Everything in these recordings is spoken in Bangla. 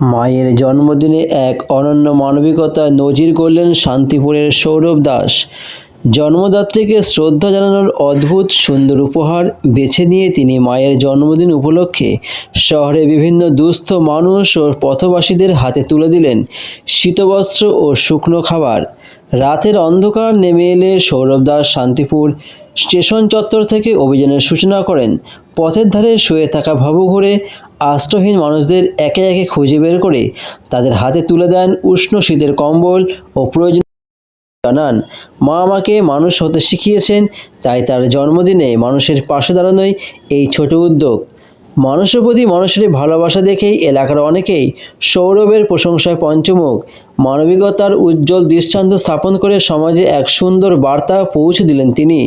মায়ের জন্মদিনে এক অনন্য মানবিকতার নজির করলেন শান্তিপুরের সৌরভ দাস। জন্মদাত্রীকে শ্রদ্ধা জানানোর অদ্ভুত সুন্দর উপহার বেছে নিয়ে তিনি মায়ের জন্মদিন উপলক্ষে শহরে বিভিন্ন দুস্থ মানুষ ও পথবাসীদের হাতে তুলে দিলেন শীতবস্ত্র ও শুকনো খাবার। রাতের অন্ধকার নেমে এলে সৌরভ দাস শান্তিপুর স্টেশন চত্বর থেকে অভিযানের সূচনা করেন। পথের ধারে শুয়ে থাকা ভবঘুরে আশ্রয়হীন মানুষদের একে একে খুঁজে বের করে তাদের হাতে তুলে দেন উষ্ণ শীতের কম্বল ও প্রয়োজন জানান। মা আমাকে মানুষ হতে শিখিয়েছেন, তাই তার জন্মদিনে মানুষের পাশে দাঁড়ানোই এই ছোট উদ্যোগ। মানুষের প্রতি মানুষের ভালোবাসা দেখেই এলাকার অনেকেই সৌরভের প্রশংসায় পঞ্চমুখ। মানবিকতার উজ্জ্বল দৃষ্টান্ত স্থাপন করে সমাজে এক সুন্দর বার্তা পৌঁছে দিলেন তিনি।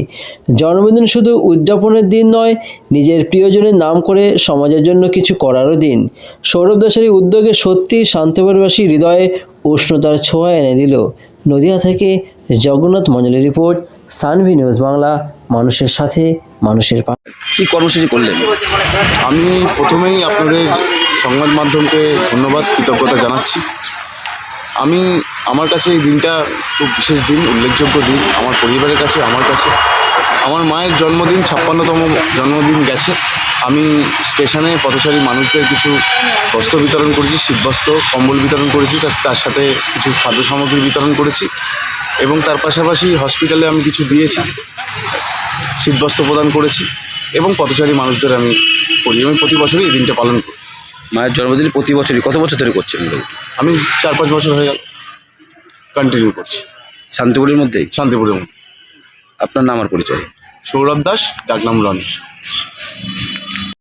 জন্মদিন শুধু উদযাপনের দিন নয়, নিজের প্রিয়জনের নাম করে সমাজের জন্য কিছু করারও দিন। সৌরভ দাসের এই উদ্যোগে সত্যি শান্তপরিবাসী হৃদয়ে উষ্ণতার ছোঁয়া এনে দিল। নদিয়া থেকে জগন্নাথ মঞ্জলের রিপোর্ট সানভি নিউজ বাংলা মানুষের সাথে মানুষের কি কর্মসূচি করলেন? আমি প্রথমেই আপনাদের সংবাদ মাধ্যমকে ধন্যবাদ কৃতজ্ঞতা জানাচ্ছি। আমি আমার কাছে এই দিনটা খুব বিশেষ দিন উল্লেখযোগ্য দিন আমার পরিবারের কাছে আমার কাছে। আমার মায়ের জন্মদিন ছাপ্পান্নতম জন্মদিন গেছে। আমি স্টেশনে পথচারী মানুষদের কিছু বস্ত্র বিতরণ করেছি শীতবস্ত্র কম্বল বিতরণ করেছি তার সাথে কিছু খাদ্য সামগ্রী বিতরণ করেছি। এবং তার পাশাপাশি হসপিটালে আমি কিছু দিয়েছি শীতবস্ত্র প্রদান করেছি এবং পথচারী মানুষদের আমি করি আমি প্রতি বছরই এই দিনটা পালন করি। মায়ের জন্মদিন প্রতি বছরই? কত বছর ধরে করছেন? আমি চার পাঁচ বছর হয়ে গেল কন্টিনিউ করছি। শান্তিপুরের মধ্যেই? শান্তিপুরের মধ্যে। আপনার নাম আর পরিচয়? সৌরভ দাস ডাকনাম রনি